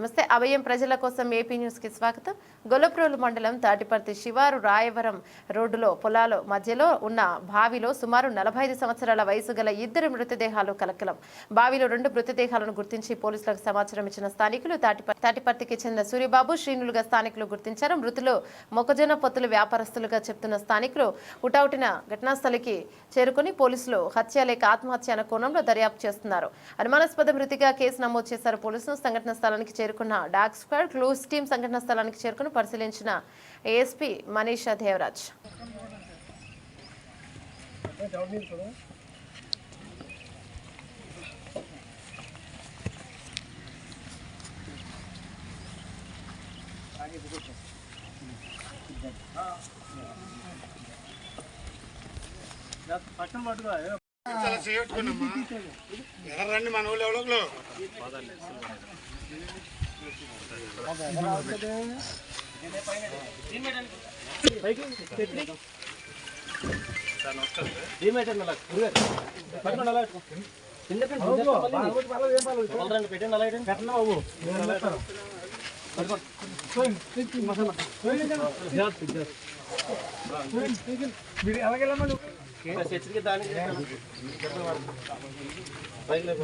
నమస్తే. అభయం ప్రజల కోసం ఏపీ న్యూస్కి స్వాగతం. గొల్లప్రోలు మండలం తాటిపర్తి శివారు రాయవరం రోడ్డులో పొలాల మధ్యలో ఉన్న బావిలో సుమారు నలభై ఐదు సంవత్సరాల వయసు గల ఇద్దరు మృతదేహాలు కలకలం. బావిలో రెండు మృతదేహాలను గుర్తించి పోలీసులకు సమాచారం ఇచ్చిన స్థానికులు తాటిప తాటిపర్తికి చెందిన సూర్యబాబు శ్రీనులుగా స్థానికులు గుర్తించారు. మృతులు మొక్కజొన్న పొత్తులు వ్యాపారస్తులుగా చెప్తున్న స్థానికులు ఉటావుటిన ఘటనాస్థలికి చేరుకుని పోలీసులు హత్య లేక ఆత్మహత్య అన్న కోణంలో దర్యాప్తు చేస్తున్నారు. అనుమానాస్పద మృతిగా కేసు నమోదు చేశారు పోలీసులు. సంఘటన స్థలానికి చేరుకున్న డాగ్ స్క్వాడ్ క్లూస్ టీం సంఘటన స్థలానికి చేరుకుని పరిశీలించిన ఏఎస్పీ మనీషా దేవరాజ్ చాలా చేయట్టుకున్నామ్మా ఎర్రండి మన ఊళ్ళో అలాగే హెచ్చరిక దానికి పైకి లేదు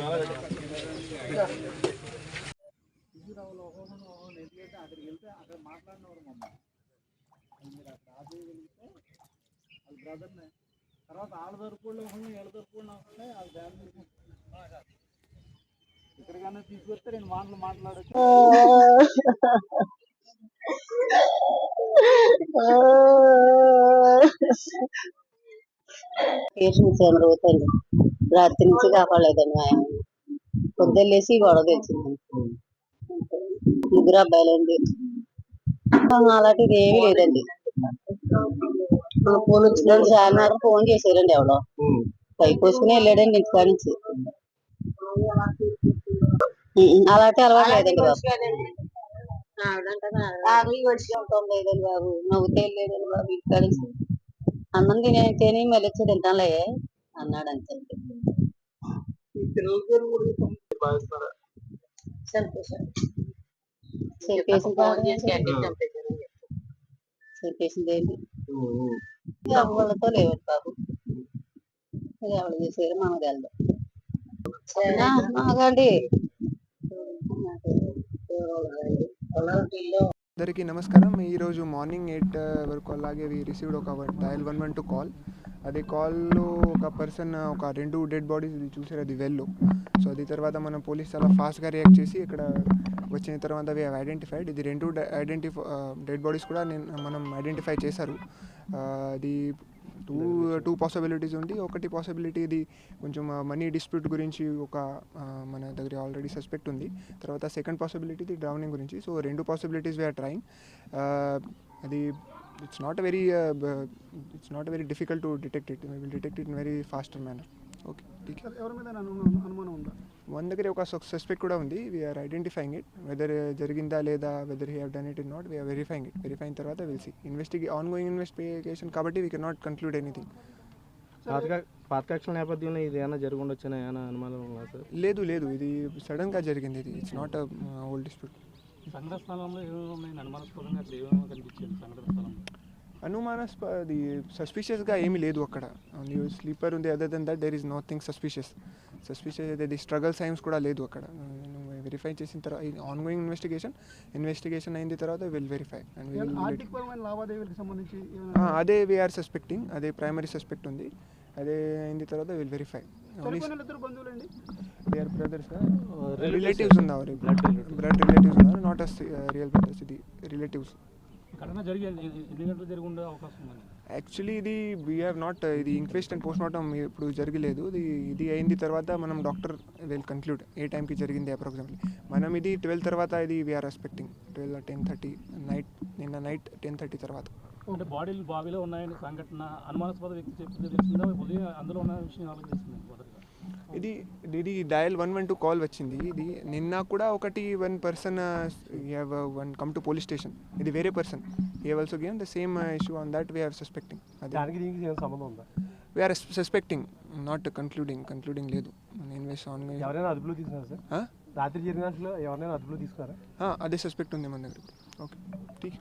ఎవరో తర్వాత ఆడ దొరుకుళ్ళు ఒకళ్ళు ఏళ్ళ దొరుకుళ్ళు ఒకళ్ళే అది బ్యాన్ ఇక్కడికన్నా తీసుకొస్తే నేను మాటలు మాట్లాడచ్చు. పేషెంట్స్ రాత్రి నుంచి కాపాడలేదండి మా గొడవ తెచ్చింది. ముగ్గురు అబ్బాయిలండి. అలాంటిది ఏమీ లేదండి. ఫోన్ వచ్చినప్పుడు చాలా ఫోన్ చేశారండి ఎవడో పైకి పోసుకుని వెళ్ళాడండి ఇంటికాడ నుంచి. అలాంటి అలవాటు లేదండి బాబు. లేదండి బాబు. నవ్వుతే లేదండి బాబు ఇంటికాడ నుంచి. అన్నం తినే తిని మళ్ళీ వచ్చి తింటానులే అన్నాడు అంతే. సంతోషం చెప్పేసింది ఏంటి ఎవరితో లేవండి బాబు ఇది ఎవరు చేసారు మనకు వెళ్దాం మాగండి అందరికీ నమస్కారం ఈరోజు మార్నింగ్ ఎయిట్ వరకు అలాగే వి రిసీవ్డ్ ఒక dial one one two call అదే కాల్లో ఒక పర్సన్ ఒక రెండు డెడ్ బాడీస్ ఇది చూసారు అది వెల్లో. సో అది తర్వాత మనం పోలీస్ చాలా ఫాస్ట్గా రియాక్ట్ చేసి ఇక్కడ వచ్చిన తర్వాత అవి ఐడెంటిఫైడ్. ఇది రెండు ఐడెంటిఫై డెడ్ బాడీస్ కూడా నేను మనం ఐడెంటిఫై చేశారు. అది టూ టూ పాసిబిలిటీస్ ఉంది. ఒకటి పాసిబిలిటీ ఇది కొంచెం మనీ డిస్ప్యూట్ గురించి ఒక మన దగ్గర ఆల్రెడీ సస్పెక్ట్ ఉంది. తర్వాత సెకండ్ పాసిబిలిటీ ఇది డ్రౌనింగ్ గురించి. సో రెండు పాసిబిలిటీస్ వీఆర్ ట్రయింగ్. అది it's not very it's not very difficult to detect it will detect it in very faster manner okay ఠీక్ ఎవరి మీద అనుమానం అనుమానం ఉందా? మన దగ్గర ఒక సస్పెక్ట్ కూడా ఉంది. వీఆర్ ఐడెంటిఫైయింగ్ ఇట్ వెదర్ జరిగిందా లేదా whether he have done it in not we are verifying it verifying తర్వాత will see investigate on going investigation కాబట్టి we can not conclude anything పాత పాత కక్షల నేపథ్యంలో ఇది ఏమైనా జరిగి ఉండొచ్చు ఏమైనా అనుమానం ఉందా సార్ లేదు లేదు. ఇది సడన్గా జరిగింది. ఇది ఇట్స్ నాట్ ఓల్డ్ డిస్ప్యూట్ సంఘటన స్థలంలో ఏమేమి ఉన్నాయి అనుమానాస్పదంగా అక్కడ ఏమేమో అనుమానాస్ప అది సస్పిషియస్గా ఏమీ లేదు అక్కడ. ఓన్లీ స్లీపర్ ఉంది. Other than that there is nothing suspicious suspicious అది స్ట్రగల్ సైన్స్ కూడా లేదు అక్కడ. వెరిఫై చేసిన తర్వాత ఆన్ గోయింగ్ ఇన్వెస్టిగేషన్ ఇన్వెస్టిగేషన్ అయిన తర్వాత విల్ వెరిఫై అండ్ అదే వీఆర్ సస్పెక్టింగ్ అదే ప్రైమరీ సస్పెక్ట్ ఉంది. అదే అయిన తర్వాత will verify they are brothers relatives ఉన్నారు. బ్లడ్ రిలేటివ్స్ ఉన్నారు. నాట్ అస్ రియల్ బ్రదర్స్ ఇది రిలేటివ్స్ ఘటన జరిగి ఎన్ని గంటలు జరిగి ఉండే అవకాశం ఉంది? యాక్చువల్లీ ఇది వీ హ్యావ్ నాట్ ఇది ఇంక్వెస్ట్ అండ్ పోస్ట్ మార్టం ఇప్పుడు జరగలేదు. ఇది ఇది అయింది తర్వాత మనం డాక్టర్ విల్ కన్క్లూడ్ ఏ టైంకి జరిగింది అప్రాక్సిమేట్లీ మనం ఇది ట్వెల్వ్ తర్వాత ఇది we are expecting twelve ten thirty night నిన్న నైట్ టెన్ థర్టీ తర్వాత. అంటే బాడీలు బావిలో ఉన్నాయని సంఘటన అనుమానాస్పద వ్యక్తి చెప్తే తెలిసిందా? అందులో ఉన్న విషయం మొదటిగా ఇది ఇది dial one one two call వచ్చింది. ఇది నిన్న కూడా ఒకటి one person one come to police station ఇది వేరే person he also given the same issue on that we're suspecting అది. సంబంధం ఉందా? We're suspecting not concluding concluding లేదు. ఇన్వెస్ట్ ఆన్ ఎవరైనా అదుపులో తీసుకున్నారు సార్? రాత్రి జరిగిన ఎవరినైనా అదుపులో తీసుకున్నారా? అదే సస్పెక్ట్ ఉంది మన దగ్గర. ఓకే ఠీక్